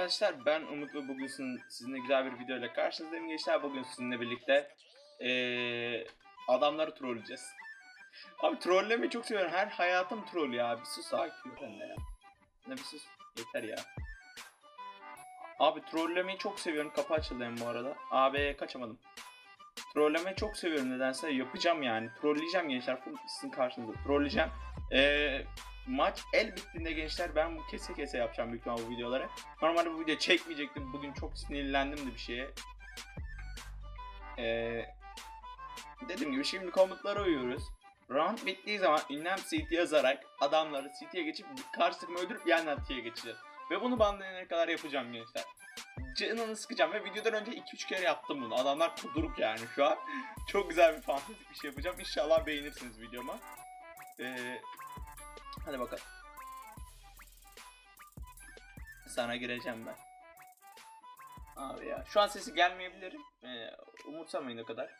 arkadaşlar ben Umut ve bugün sizin- sizinle güzel bir video ile karşınızdayım gençler. Bugün sizinle birlikte eee adamları trolleyeceğiz. Abi trollemeyi çok seviyorum. Her hayatım troll ya. Bir sus de ya. Ne bir sus. Yeter ya. Abi trollemeyi çok seviyorum. Kapı açıldı bu arada. Abi kaçamadım. Trollemeyi çok seviyorum nedense. Yapacağım yani. Trolleyeceğim gençler. Sizin karşınızda. Trolleyeceğim. Eee maç el bittiğinde gençler ben bu kese kese yapacağım büyük bu videoları. Normalde bu video çekmeyecektim. Bugün çok sinirlendim de bir şeye. Ee, dediğim gibi şimdi komutlara uyuyoruz. Round bittiği zaman ünlem CT yazarak adamları CT'ye geçip karşı takımı öldürüp yeniden T'ye geçeceğiz. Ve bunu banlayana kadar yapacağım gençler. Canını sıkacağım ve videodan önce 2-3 kere yaptım bunu. Adamlar kuduruk yani şu an. Çok güzel bir fantastik bir şey yapacağım. İnşallah beğenirsiniz videoma. Ee, hadi bakalım. Sana gireceğim ben. Abi ya. Şu an sesi gelmeyebilirim. Ee, umursamayın o kadar.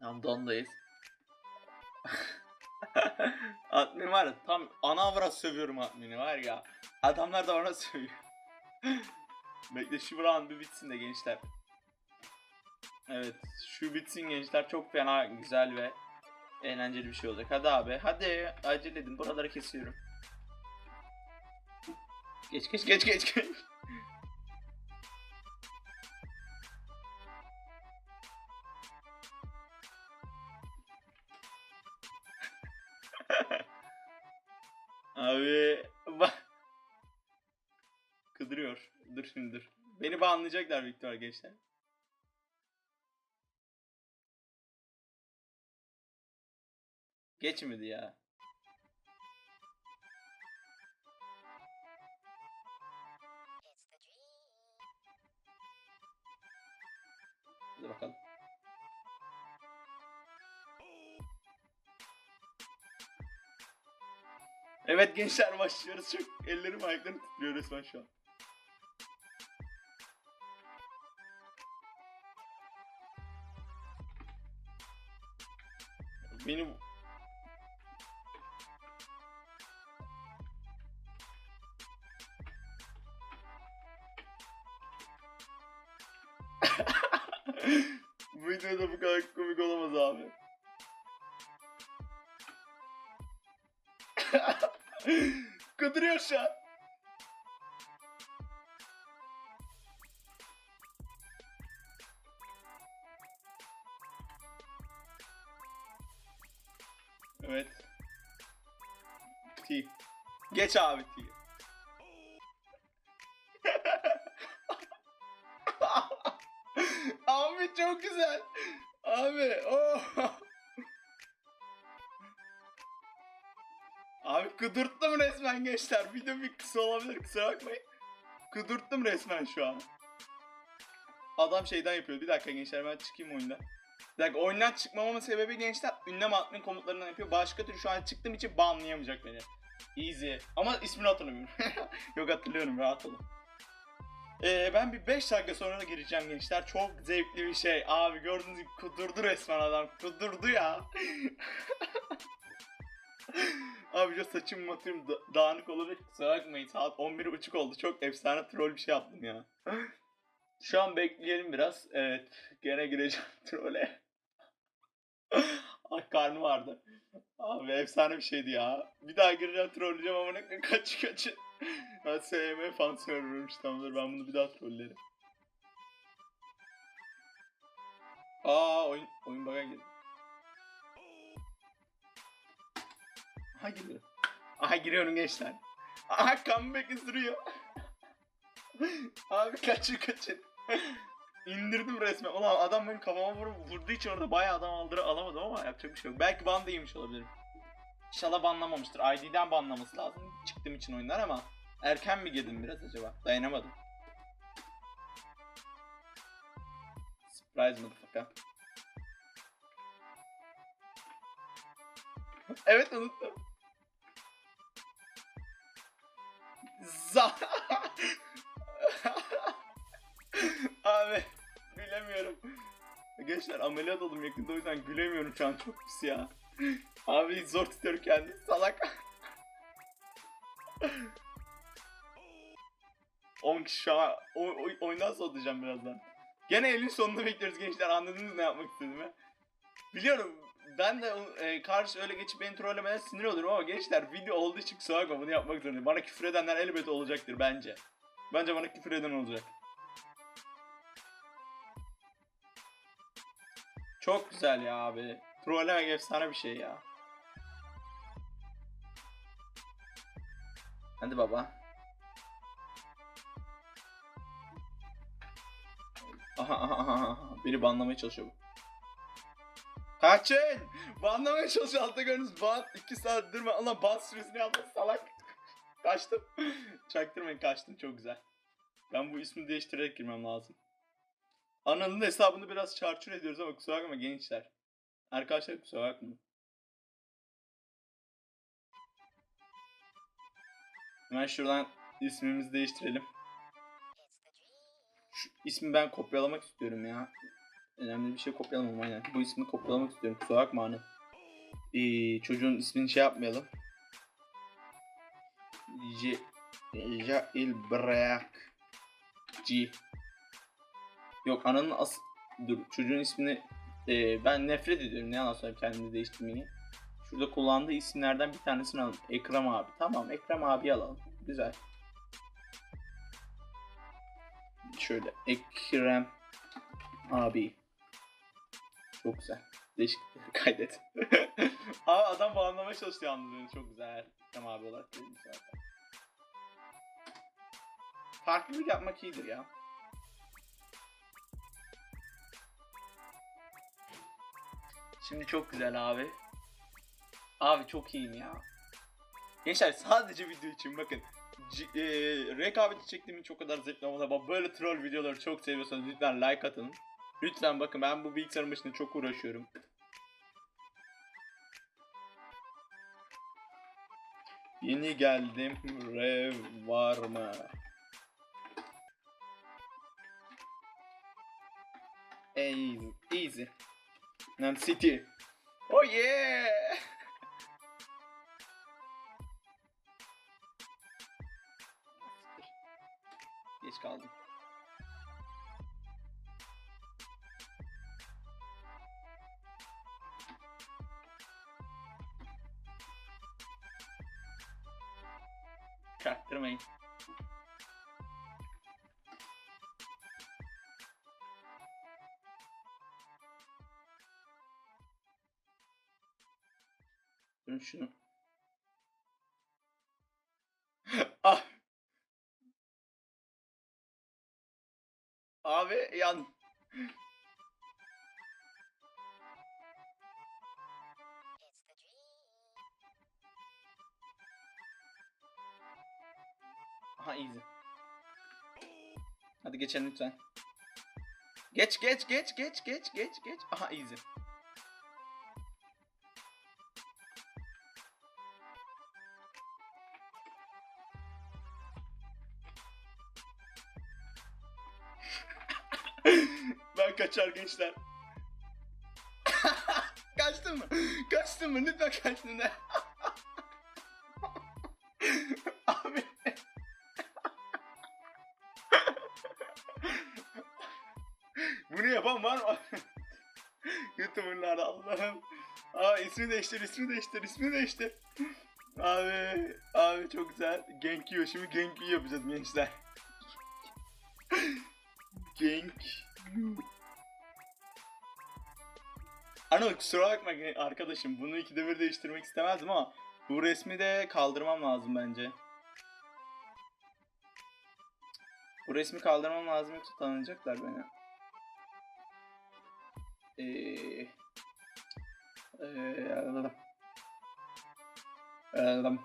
Tam dondayız. Admin var ya tam ana avrat sövüyorum admini var ya. Adamlar da ona sövüyor. Bekle şu round bir bitsin de gençler. Evet şu bitsin gençler çok fena güzel ve eğlenceli bir şey olacak. Hadi abi hadi acele edin buraları kesiyorum. Geç geç geç geç geç. Abi bak. Kıdırıyor. Dur şimdi dur. Beni büyük ihtimalle gençler. Geçmedi ya. Hadi bakalım. Evet gençler başlıyoruz. Çok ellerim ayaklarım titriyor resmen şu an. Benim Bu videoda bu kadar komik olamaz abi. Kıdırıyor şu an. Evet. T. Geç abi T. çok güzel. Abi oh. Abi kıdırttım resmen gençler. Video bir kısa olabilir kusura bakmayın. Kıdırttım resmen şu an. Adam şeyden yapıyor. Bir dakika gençler ben çıkayım oyundan. Bir dakika oyundan çıkmamamın sebebi gençler ünlem admin komutlarından yapıyor. Başka türlü şu an çıktığım için banlayamayacak beni. Easy. Ama ismini hatırlamıyorum. Yok hatırlıyorum rahat olun. Ee, ben bir 5 dakika sonra da gireceğim gençler. Çok zevkli bir şey. Abi gördüğünüz gibi kudurdu resmen adam. Kudurdu ya. Abi şu saçım matım da- dağınık olabilir. Kusura bakmayın. Saat 11.30 oldu. Çok efsane troll bir şey yaptım ya. Şu an bekleyelim biraz. Evet. Gene gireceğim trole. Ay karnı vardı. Abi efsane bir şeydi ya. Bir daha gireceğim trolleyeceğim ama ne kaç kaç. Ben SM fan server'mış tamamdır. Ben bunu bir daha trollerim. Aa oyun oyun bug'a girdi. Aha giriyorum. Aha giriyorum gençler. Aha comeback ısırıyor. Abi kaçın kaçın. İndirdim resmen. Ulan adam benim kafama vurup vurduğu için orada bayağı adam aldıra alamadım ama yapacak bir şey yok. Belki ban da yemiş olabilirim. İnşallah banlamamıştır. ID'den banlaması lazım. Çıktığım için oyundan ama erken mi girdim biraz acaba? Dayanamadım. Surprise motherfucker. evet unuttum. Za Abi gülemiyorum. Gençler ameliyat oldum yakında o yüzden gülemiyorum şu an çok pis ya. Abi zor tutuyorum kendimi salak. 10 kişi şu an o, o- oyundan soğutacağım birazdan. Gene elin sonunu bekliyoruz gençler anladınız ne yapmak istediğimi. Biliyorum ben de e, karşı öyle geçip beni trollemeden sinir olurum ama gençler video olduğu için kusura bakma bunu yapmak zorundayım. Bana küfür edenler elbette olacaktır bence. Bence bana küfür eden olacak. Çok güzel ya abi. Trollemek efsane bir şey ya. Hadi baba. Aha. Beni banlamaya çalışıyor bu. Kaçın! Banlamaya çalışıyor altta gördünüz. Ban 2 saat durma. Allah ban süresini yaptı salak. kaçtım. Çaktırmayın kaçtım çok güzel. Ben bu ismi değiştirerek girmem lazım. Ananın hesabını biraz çarçur ediyoruz ama kusura bakma gençler. Arkadaşlar kusura bakmayın. Hemen şuradan ismimizi değiştirelim. Şu ismi ben kopyalamak istiyorum ya. Önemli bir şey kopyalamam aynen. Bu ismi kopyalamak istiyorum. Kusura bakma hanım. Ee, çocuğun ismini şey yapmayalım. J Jail Brak G Yok ananın as dur çocuğun ismini e, ben nefret ediyorum ne yalan söyleyeyim kendimi değiştirmeyi. Şurada kullandığı isimlerden bir tanesini alalım. Ekrem abi. Tamam Ekrem abi alalım. Güzel. Şöyle Ekrem abi. Çok güzel. Değişiklikleri kaydet. Abi adam bağlamaya çalıştı yalnız. Çok güzel. Ekrem abi olarak dedim zaten. Farklılık yapmak iyidir ya. Şimdi çok güzel abi. Abi çok iyiyim ya. Gençler sadece video için bakın. E, rekabeti çektiğim için çok kadar zevkli böyle troll videoları çok seviyorsanız lütfen like atın. Lütfen bakın ben bu bilgisayarın başında çok uğraşıyorum. Yeni geldim. Rev var mı? Easy. Easy. Nan City. Oh yeah! Geç kaldım. Çaktırmayın. Dur Easy. Hadi geçelim lütfen. Geç geç geç geç geç geç geç. Aha easy. ben kaçar gençler. Kaçtın mı? Kaçtın mı? Lütfen kaçtın yapan var mı? YouTuber'lar Allah'ım. Aa ismi değiştir, ismi değiştir, ismi değiştir. Abi, abi çok güzel. Genki şimdi Genki yapacağız gençler. Genk. Anıl kusura bakma arkadaşım bunu ikide bir değiştirmek istemezdim ama bu resmi de kaldırmam lazım bence. Bu resmi kaldırmam lazım yoksa tanıyacaklar beni. Eee... Eee... Anladım. Anladım.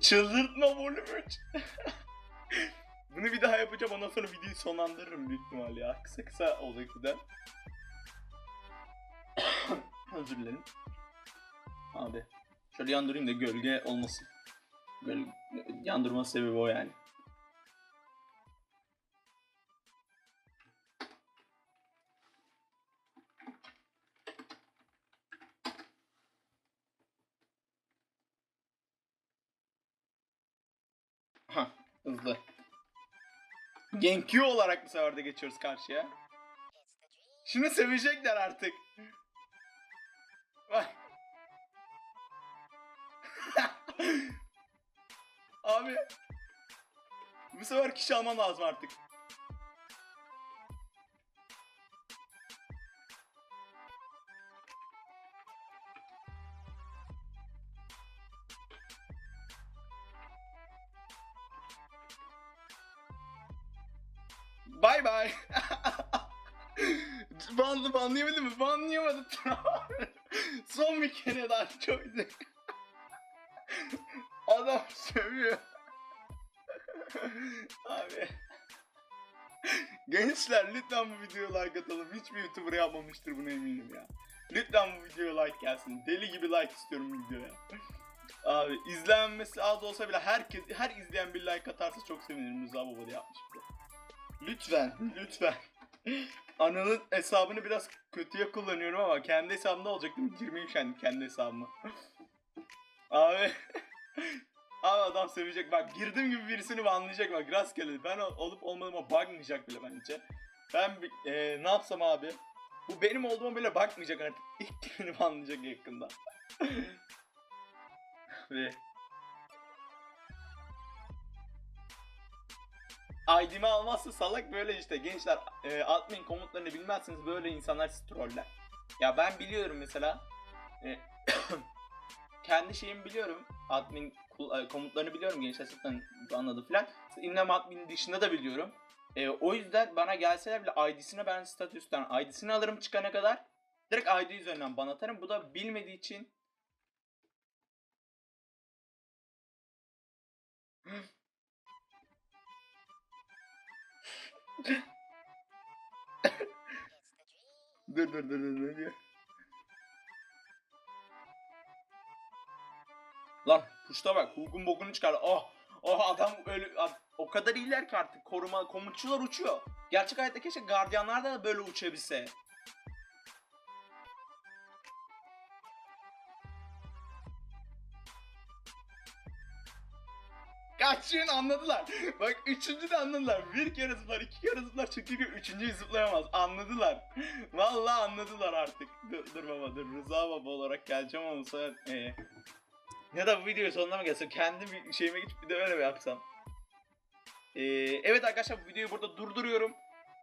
Çıldırtma volüm 3. Bunu bir daha yapacağım ondan sonra videoyu sonlandırırım büyük ihtimalle ya. Kısa kısa olacak bir. Özür dilerim. Abi. Şöyle yandırayım da gölge olmasın. Benim yandırma sebebi o yani. Hah, hızlı. Genki olarak bu sefer geçiyoruz karşıya. Şimdi sevecekler artık. Bak. Abi. Bu sefer kişi alman lazım artık. Bay bay. Banlı banlayabildim mi? Banlayamadım. Son bir kere daha çok güzel. Adam sövüyor. Abi. Gençler lütfen bu videoya like atalım. Hiçbir YouTuber yapmamıştır bunu eminim ya. Lütfen bu videoya like gelsin. Deli gibi like istiyorum videoya. Abi izlenmesi az olsa bile herkes her izleyen bir like atarsa çok sevinirim. Rıza Baba da yapmış bir de. Lütfen, lütfen. Ananın hesabını biraz kötüye kullanıyorum ama kendi hesabımda olacak değil mi? Girmeyeyim şimdi kendi hesabıma. Abi. Abi adam sevecek. Bak girdim gibi birisini banlayacak bak rastgele. Ben ol- olup olmadığıma bakmayacak bile bence. Ben eee, ne yapsam abi? Bu benim olduğuma bile bakmayacak artık. İlk beni banlayacak yakında. Ve ID'mi almazsa salak böyle işte gençler e, admin komutlarını bilmezseniz böyle insanlar sizi troller. Ya ben biliyorum mesela e, kendi şeyimi biliyorum admin komutlarını biliyorum gençler zaten anladı filan. İnlem admin dışında da biliyorum. E, o yüzden bana gelseler bile ID'sine ben statüsten ID'sini alırım çıkana kadar. Direkt ID üzerinden ban atarım. Bu da bilmediği için dur dur dur dur ne Lan puşta bak hukukun bokunu çıkar. Oh oh adam öyle o kadar iyiler ki artık koruma komutçular uçuyor. Gerçek hayatta keşke gardiyanlar da böyle uçabilse. Kaçın anladılar. Bak üçüncü de anladılar. Bir kere zıplar, iki kere zıplar çünkü üçüncüyü zıplayamaz. Anladılar. Vallahi anladılar artık. Dur, dur baba dur. Rıza baba olarak geleceğim ama sefer... ee, ya da bu videoyu sonuna mı gelsem? Kendi bir şeyime geçip bir de öyle mi yapsam? Ee, evet arkadaşlar bu videoyu burada durduruyorum.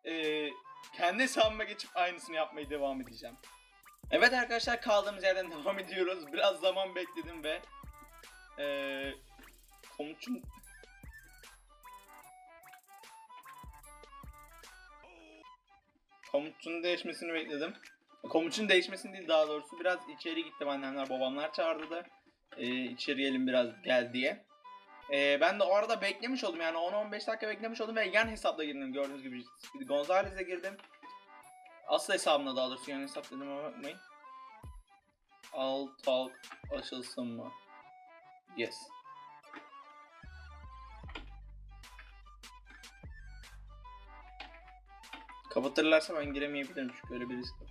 Ee, kendi hesabıma geçip aynısını yapmaya devam edeceğim. Evet arkadaşlar kaldığımız yerden devam ediyoruz. Biraz zaman bekledim ve ee, komutçum komutçunun değişmesini bekledim. Komutçunun değişmesini değil daha doğrusu biraz içeri gittim annemler babamlar çağırdı da ee, içeri gelin biraz gel diye. Ee, ben de o arada beklemiş oldum yani 10-15 dakika beklemiş oldum ve yan hesapla girdim gördüğünüz gibi Gonzalez'e girdim. Asıl hesabına daha doğrusu yan hesap dedim ama bakmayın. Al talk açılsın mı? Yes. Kapatırlarsa ben giremeyebilirim çünkü öyle bir risk var.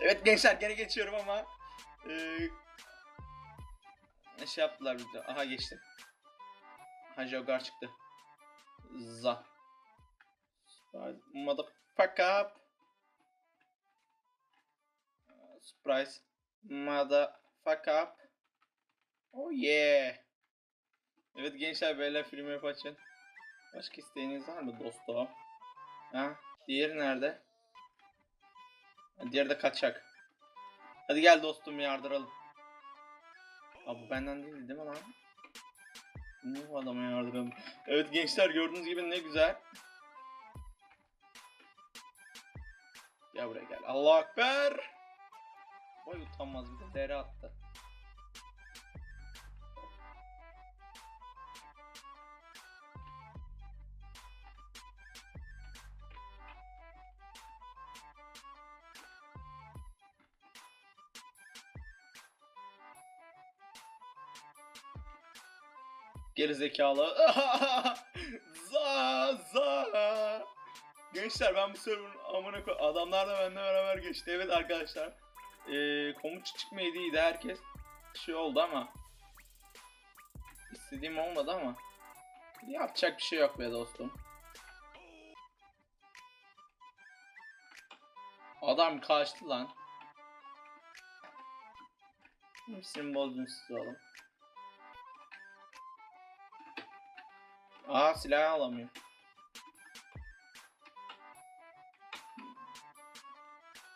Evet gençler gene geçiyorum ama ne şey yaptılar bir de. Aha geçtim. Ha Jogar çıktı. Za. Motherfuck up. Surprise. Motherfuck up. Oh yeah. Evet gençler böyle film yapacağım. Başka isteğiniz var mı dostum? Ha? Diğeri nerede? Diğeri de kaçak. Hadi gel dostum yardıralım. Abi bu benden değil değil mi lan? Ne bu adama yardıralım? Evet gençler gördüğünüz gibi ne güzel. Gel buraya gel. Allah Ekber. Vay utanmaz bir de dere attı. Geri zekalı. za za. Gençler ben bu server'ın amına koy. Adamlar da benimle beraber geçti. Evet arkadaşlar. Ee, komutçu çıkmaydı iyiydi herkes. Şey oldu ama. istediğim olmadı ama yapacak bir şey yok be dostum. Adam kaçtı lan. Hepsini bozdum siz oğlum. Aa silah alamıyor.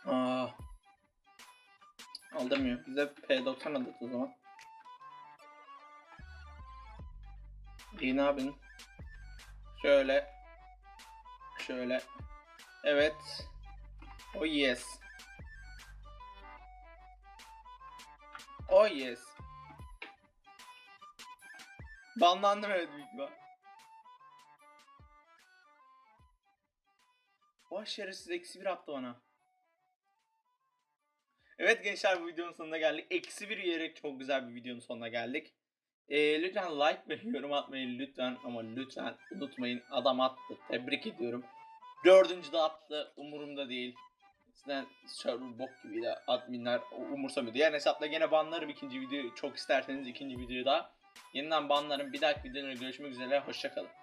Aa. Aldırmıyor. Bize P90 aldık o zaman. İyi ne? Şöyle. Şöyle. Evet. Oh yes. Oh yes. Banlandım evet büyük ihtimal. Vay şerefsiz eksi bir attı bana. Evet gençler bu videonun sonuna geldik. Eksi bir yiyerek çok güzel bir videonun sonuna geldik. Ee, lütfen like ve yorum atmayı lütfen ama lütfen unutmayın. Adam attı. Tebrik ediyorum. Dördüncü de attı. Umurumda değil. Sizden server bok gibi de adminler umursamıyor. Diğer hesapta gene banlarım ikinci videoyu. Çok isterseniz ikinci videoyu da. Yeniden banlarım. Bir dahaki videoda görüşmek üzere. Hoşçakalın.